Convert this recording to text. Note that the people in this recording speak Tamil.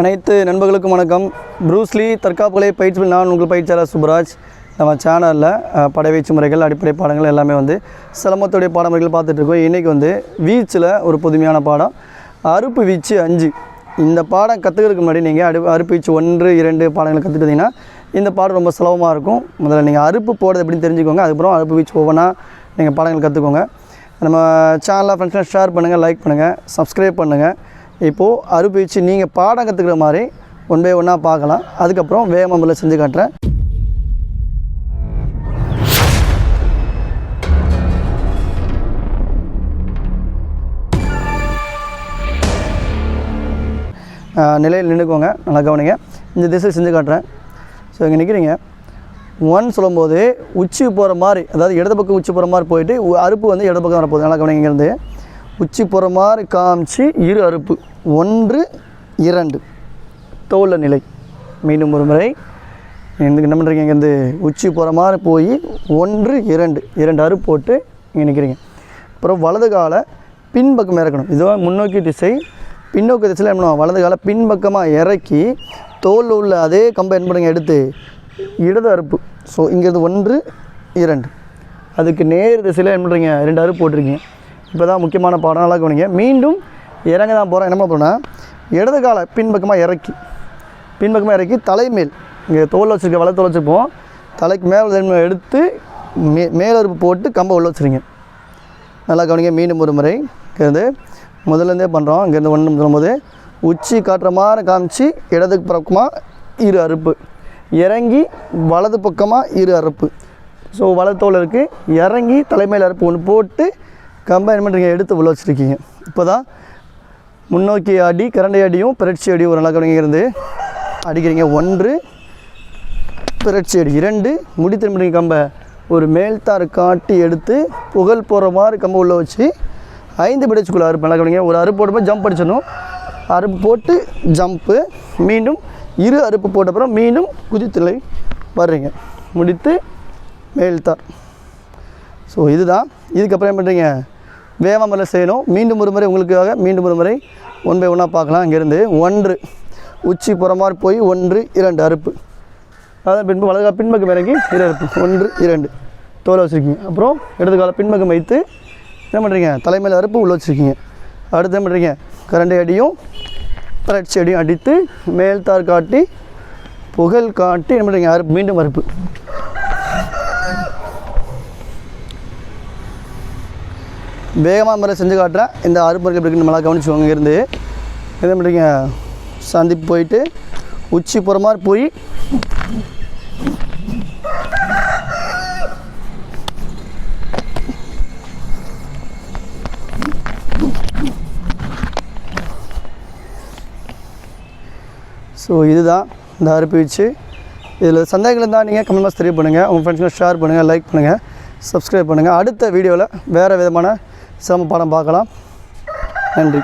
அனைத்து நண்பர்களுக்கும் வணக்கம். ப்ரூஸ்லி தற்காப்புகளை பயிற்சி நான் உங்கள் பயிற்சியாளர் சுப்ராஜ். நம்ம சேனலில் படைவீச்சு முறைகள் அடிப்படை பாடங்கள் எல்லாமே வந்து சிலம்பத்துடைய பாடமுறைகள் பார்த்துட்ருக்கோம். இன்றைக்கி வந்து வீச்சில் ஒரு புதுமையான பாடம். அறுப்பு வீச்சு அஞ்சு. இந்த பாடம் கற்றுக்கிறதுக்கு முன்னாடி நீங்கள் அடு அறுப்பு வீச்சு ஒன்று இரண்டு பாடங்களை கற்றுக்கிட்டீங்கன்னா இந்த பாடம் ரொம்ப சுலபமாக இருக்கும். முதல்ல நீங்கள் அறுப்பு போடுறது அப்படின்னு தெரிஞ்சுக்கோங்க. அதுக்கப்புறம் அறுப்பு வீச்சு ஒவ்வொன்றா நீங்கள் பாடங்கள் கற்றுக்கோங்க நம்ம சேனலில் ஃப்ரெண்ட்ஸ்லாம் ஷேர் பண்ணுங்கள் லைக் பண்ணுங்கள் சப்ஸ்கிரைப் பண்ணுங்கள் இப்போது அறுபயிற்சி நீங்கள் பாடம் கற்றுக்கிற மாதிரி ஒன் பை ஒன்றா பார்க்கலாம். அதுக்கப்புறம் வேகமாக செஞ்சு காட்டுறேன். நிலையில் நின்றுக்கோங்க. நல்லா கவனிங்க. இந்த திசை செஞ்சு காட்டுறேன். ஸோ இங்கே நிற்கிறீங்க ஒன் சொல்லும்போது உச்சி போகிற மாதிரி அதாவது இடது பக்கம் உச்சி போகிற மாதிரி போயிட்டு அறுப்பு வந்து இடது பக்கம் வரப்போகுது. நல்லா கவனிங்க இங்கேருந்து உச்சி போகிற மாதிரி காமிச்சு இரு அறுப்பு. ஒன்று இரண்டு. தோல்ல நிலை. மீண்டும் ஒரு முறை. என்ன பண்ணுறீங்க இங்கேருந்து உச்சி போகிற மாதிரி போய் ஒன்று இரண்டு. இரண்டு அறு போட்டு இங்கே நிற்கிறீங்க அப்புறம் வலது காலை பின்பக்கம் இறக்கணும். இதுவாக முன்னோக்கி திசை. பின்னோக்கி திசையில் என்ன பண்ணுவோம் வலது காலை பின்பக்கமாக இறக்கி தோல் உள்ள அதே கம்பை என்ன பண்ணுங்க? எடுத்து இடது அறுப்பு. ஸோ இங்கேருந்து ஒன்று இரண்டு. அதுக்கு நேர் திசையில் என்ன பண்ணுறீங்க ரெண்டு அறுப்பு போட்டிருக்கீங்க. இப்போ தான் முக்கியமான பாடம் நல்லா கவனிங்க. மீண்டும் இறங்க தான் போகிறோம் என்ன பண்ண இடது காலை பின்பக்கமாக இறக்கி பின்பக்கமாக இறக்கி தலைமேல் இங்கே தோல் வச்சுருக்க வலை தோல் வச்சுருப்போம். தலைக்கு மேலே எடுத்து மே மேலறுப்பு போட்டு கம்பை உள்ள வச்சுருங்க. நல்லா கவனிங்க மீண்டும் ஒரு முறை. இங்கேருந்து முதல்லேருந்தே பண்ணுறோம் இங்கேருந்து ஒன்று சொல்லும்போது உச்சி காட்டுற மாதிரி காமிச்சு இடதுக்கு பக்கமாக இரு அறுப்பு. இறங்கி வலது பக்கமாக இரு அறுப்பு. ஸோ வலது தோல் இருக்குது இறங்கி தலைமையில் அறுப்பு ஒன்று போட்டு கம்பை என்ன பண்ணுறீங்க எடுத்து உள்ள வச்சுருக்கீங்க. இப்போ தான் முன்னோக்கி அடி கரண்டை அடியும் பிறட்சி அடியும் ஒரு நல்லா இருந்து அடிக்கிறீங்க. ஒன்று பிறட்சி அடி இரண்டு முடி கம்பை ஒரு மேல்தார் காட்டி எடுத்து புகழ் போகிற மாதிரி கம்பை உள்ளே வச்சு ஐந்து பிடிச்சுக்குள்ள அறுப்பு. நல்லா கவனிங்க. ஒரு அறுப்பு போடும்போது ஜம்ப் அடிச்சிடணும். அறுப்பு போட்டு ஜம்ப்பு மீண்டும் இரு அறுப்பு போட்ட அப்புறம் மீண்டும் குதித்தலை வர்றீங்க. முடித்து மேல்தார் ஸோ இதுதான். இதுக்கப்புறம் என்ன பண்ணுறீங்க வேகமாக முறையில் செய்யணும் மீண்டும் ஒரு முறை உங்களுக்காக மீண்டும் ஒரு முறை ஒன் பை ஒன்றா பார்க்கலாம். இங்கேருந்து ஒன்று உச்சி புற மாதிரி போய் ஒன்று இரண்டு அறுப்பு. அதான் பின்பு வலது பின்பக்கம் இறங்கி இரு அறுப்பு. ஒன்று இரண்டு. தோலை வச்சுருக்கீங்க. அப்புறம் இடது கால பின்பக்கம் வைத்து என்ன பண்ணுறீங்க தலைமையில் அறுப்பு உள்ள வச்சுருக்கீங்க. அடுத்து என்ன பண்ணுறீங்க கரண்டை அடியும் பரட்சி அடியும் அடித்து மேல்தார் காட்டி புகழ் காட்டி என்ன பண்ணுறீங்க அறுப்பு மீண்டும் அறுப்பு. வேகமாக முறை செஞ்சு காட்டுறேன். இந்த அறுப்பர்கள் எப்படி இருக்குன்னு நல்லா கவனிச்சுக்கோங்க இருந்து என்ன பண்ணுறீங்க சந்திப்பு போயிட்டு உச்சி போகிற மாதிரி போய் ஸோ இதுதான் இந்த அறுப்பு வச்சு இதில் சந்தேகங்கள் இருந்தால் நீங்கள் கமெண்ட் பாக்ஸ் தெரிய பண்ணுங்கள் உங்கள் ஃப்ரெண்ட்ஸ்க்கு ஷேர் பண்ணுங்கள் லைக் பண்ணுங்கள் சப்ஸ்கிரைப் பண்ணுங்கள் அடுத்த வீடியோவில் வேறு விதமான சிரம பாடம் பார்க்கலாம். நன்றி.